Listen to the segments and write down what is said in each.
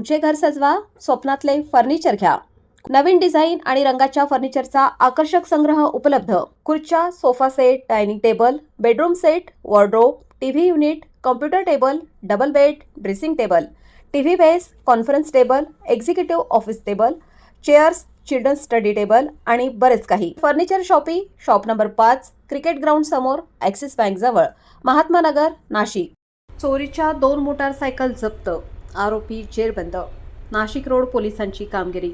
तुमचे घर सजवा स्वप्नातले फर्निचर घ्या. नवीन डिझाईन आणि रंगाच्या फर्निचरचा आकर्षक संग्रह उपलब्ध. खुर्च्या sofa set dining table bedroom set wardrobe TV unit computer table double bed dressing table TV base conference table executive office table chairs children study table आणि बरेच काही. फर्निचर शॉपी शॉप नंबर पाच क्रिकेट ग्राउंड समोर Axis bank जवळ. महात्मा नगर नाशिक. चोरीच्या दोन motorcycle जप्त आरोपी जेरबंद नाशिक रोड पोलिसांची कामगिरी.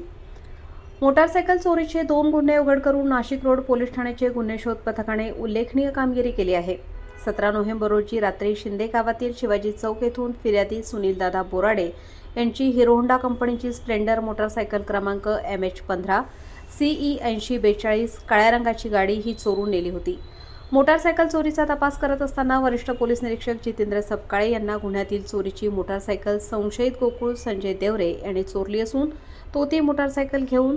मोटारसायकल चोरीचे दोन गुन्हे उघड करून नाशिक रोड पोलीस ठाण्याचे गुन्हे शोध पथकाने उल्लेखनीय कामगिरी केली आहे. सतरा नोव्हेंबर रोजी रात्री शिंदे गावातील शिवाजी चौक येथून फिर्यादी सुनीलदादा बोराडे यांची हिरोहोंडा कंपनीची स्प्लेंडर मोटारसायकल क्रमांक एम एच पंधरा सीई ऐंशी बेचाळीस काळ्या रंगाची गाडी ही चोरून नेली होती. मोटारसायकल चोरीचा तपास करत असताना वरिष्ठ पोलीस निरीक्षक जितेंद्र सपकाळे यांना गुन्ह्यातील चोरीची मोटारसायकल संशयित गोकुळ संजय देवरे यांनी चोरली असून तो ती मोटारसायकल घेऊन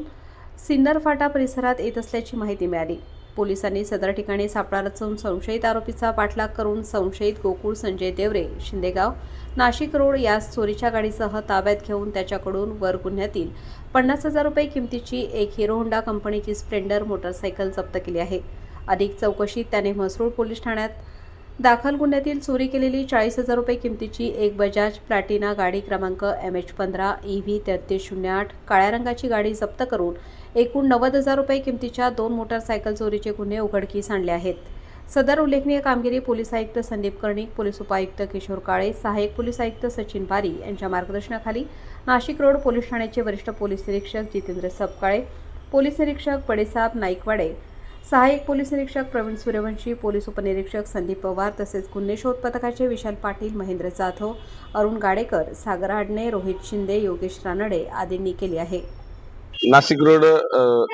सिन्नर फाटा परिसरात येत असल्याची माहिती मिळाली. पोलिसांनी सदर ठिकाणी सापळा रचून संशयित आरोपीचा पाठलाग करून संशयित गोकुळ संजय देवरे शिंदेगाव नाशिक रोड यास चोरीच्या गाडीसह ताब्यात घेऊन त्याच्याकडून वर गुन्ह्यातील पन्नास हजार रुपये किमतीची एक हिरो होंडा कंपनीची स्प्लेंडर मोटारसायकल जप्त केली आहे. अधिक चौकशीत त्याने म्हसरूळ पोलीस ठाण्यात दाखल गुन्ह्यातील चोरी केलेली चाळीस हजार रुपये किमतीची एक बजाज प्लॅटिना गाडी क्रमांक एम एच पंधरा ई व्ही तेहतीस शून्य आठ काळ्या रंगाची गाडी जप्त करून एकूण नव्वद हजार रुपये किमतीच्या दोन मोटारसायकल चोरीचे गुन्हे उघडकीस आणले आहेत. सदर उल्लेखनीय कामगिरी पोलीस आयुक्त संदीप कर्णिक पोलीस उपायुक्त किशोर काळे सहाय्यक पोलीस आयुक्त सचिन बारी यांच्या मार्गदर्शनाखाली नाशिक रोड पोलीस ठाण्याचे वरिष्ठ पोलीस निरीक्षक जितेंद्र सपकाळे पोलीस निरीक्षक बडेसाब नाईकवाडे सहाय्यक पोलीस निरीक्षक प्रवीण सूर्यवंशी पोलीस उपनिरीक्षक संदीप पवार तसेच गुन्हे शोध पथकाचे विशाल पाटील महेंद्र जाधव अरुण गाडेकर सागर आडणे रोहित शिंदे योगेश रानडे आदींनी केली आहे. नाशिक रोड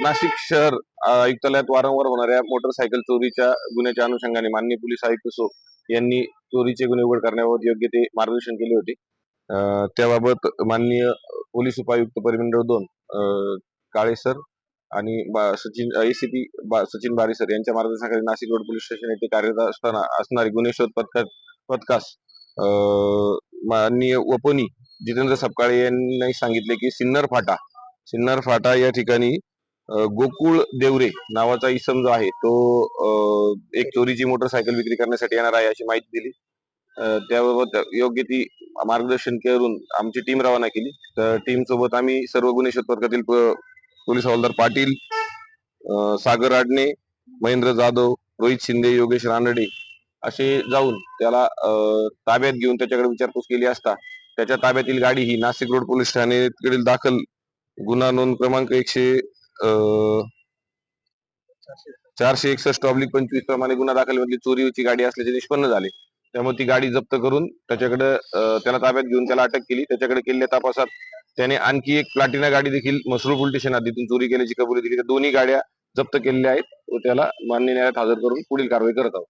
नाशिक शहर आयुक्तालयात वारंवार होणाऱ्या मोटरसायकल चोरीच्या गुन्ह्याच्या अनुषंगाने माननीय पोलीस आयुक्त सो यांनी चोरीचे गुन्हे उघड करण्याबाबत योग्य ते मार्गदर्शन केले होते. त्याबाबत माननीय पोलीस उपायुक्त परिमंडळ दोन काळे सर आणि सचिन एसीपी सचिन बारी सर यांच्या मार्गदर्शनाखाली नाशिक रोड पोलीस स्टेशन येथे कार्यरत असताना असणारी गुन्हे शोध पथका पथकास अ, माननीय वपोनी जितेंद्र सपकाळे यांनी सांगितले की सिन्नर फाटा सिन्नर फाटा या ठिकाणी गोकुळ देवरे नावाचा इसम जो आहे तो एक चोरीची मोटरसायकल विक्री करण्यासाठी येणार आहे अशी माहिती दिली. त्याबाबत योग्य ती मार्गदर्शन करून आमची टीम रवाना केली. तर टीम सोबत आम्ही सर्व गुन्हे शोध पथकातील पोलीस हवालदार पाटील सागर आडणे महेंद्र जाधव रोहित शिंदे योगेश रानडे असे जाऊन त्याला ताब्यात घेऊन त्याच्याकडे विचारपूस केली असता त्याच्या ताब्यातील गाडी ही नाशिक रोड पोलीस ठाणेकडील दाखल. गुन्हा नोंद क्रमांक एकशे चारशे एकसष्ट ऑब्लिक पंचवीस प्रमाणे गुन्हा दाखल म्हणजे चोरीची गाडी असल्याचे निष्पन्न झाले. त्यामुळे ती गाडी जप्त करून त्याच्याकडे त्याला ताब्यात घेऊन त्याला अटक केली. त्याच्याकडे केलेल्या तपासात त्याने आणखी एक प्लाटिना गाडी देखील मसरूळ पोलीस स्टेशन हद्दीतून चोरी केल्याची कबुली दिली. त्या दोन्ही गाड्या जप्त केलेल्या आहेत. व त्याला मान्य न्यायालयात हजर करून पुढील कारवाई करत आहोत.